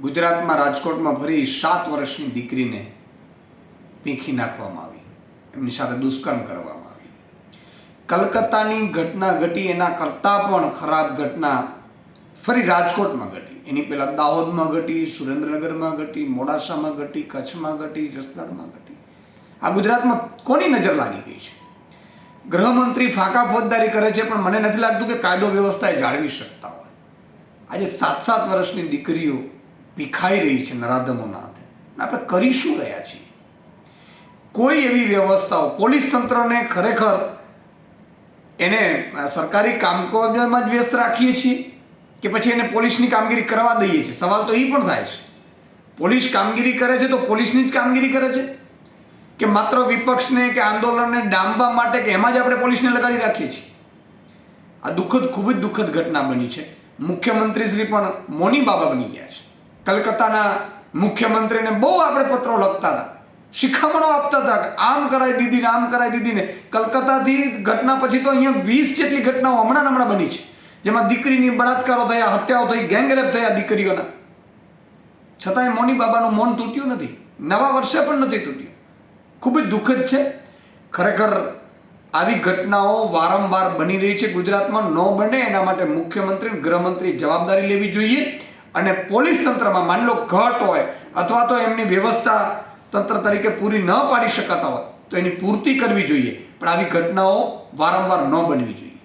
ગુજરાતમાં રાજકોટમાં ફરી સાત વર્ષની દીકરીને પીંખી નાખવામાં આવી. એમની સાથે દુષ્કર્મ કરવામાં આવી. કલકત્તાની ઘટના ઘટી, એના કરતાં પણ ખરાબ ઘટના ફરી રાજકોટમાં ઘટી. એની પહેલાં દાહોદમાં ઘટી, સુરેન્દ્રનગરમાં ઘટી, મોડાસામાં ઘટી, કચ્છમાં ઘટી, જસદણમાં ઘટી. આ ગુજરાતમાં કોની નજર લાગી ગઈ છે? ગૃહમંત્રી ફાંકા ફોજદારી કરે છે, પણ મને નથી લાગતું કે કાયદો વ્યવસ્થા એ જાળવી શકતા હોય. આજે સાત સાત વર્ષની દીકરીઓ પીખાઈ રહી છે નરાધમોના હાથે. આપણે કરી શું રહ્યા છીએ? કોઈ એવી વ્યવસ્થાઓ, પોલીસ તંત્રને ખરેખર એને સરકારી કામકાજમાં જ વ્યસ્ત રાખીએ છીએ કે પછી એને પોલીસની કામગીરી કરવા દઈએ છીએ? સવાલ તો એ પણ થાય છે. પોલીસ કામગીરી કરે છે તો પોલીસની જ કામગીરી કરે છે? કે માત્ર વિપક્ષને કે આંદોલનને ડામવા માટે કે એમાં જ આપણે પોલીસને લગાડી રાખીએ છીએ? આ દુઃખદ, ખૂબ જ દુઃખદ ઘટના બની છે. મુખ્યમંત્રી શ્રી પણ મોની બાબા બની ગયા છે. કલકત્તાના મુખ્યમંત્રીને બહુ આપણે પત્રો લખતા હતા. શિખામણો આપતા હતા આમ કરાય દીદીને, આમ કરાય દીદીને. કલકત્તાથી ઘટના પછી તો અહીંયા વીસ જેટલી ઘટનાઓ હમણાં હમણાં બની છે. જેમાં દીકરીની બળાત્કારો થયા, હત્યાઓ થઈ, ગેંગરેપ થયા દીકરીઓના. છતાંય મોની બાબાનું મૌન તૂટ્યું નથી. નવા વર્ષે પણ નથી તૂટ્યું. ખૂબ જ દુઃખદ છે. ખરેખર આવી ઘટનાઓ વારંવાર બની રહી છે ગુજરાતમાં. ન બને એના માટે મુખ્યમંત્રી ગૃહમંત્રી જવાબદારી લેવી જોઈએ. અને પોલીસ તંત્રમાં માની લો ઘટ હોય, અથવા તો એમની વ્યવસ્થા તંત્ર તરીકે પૂરી ન પાડી શકાતા હોય, તો એની પૂર્તિ કરવી જોઈએ. પણ આવી ઘટનાઓ વારંવાર ન બનવી જોઈએ.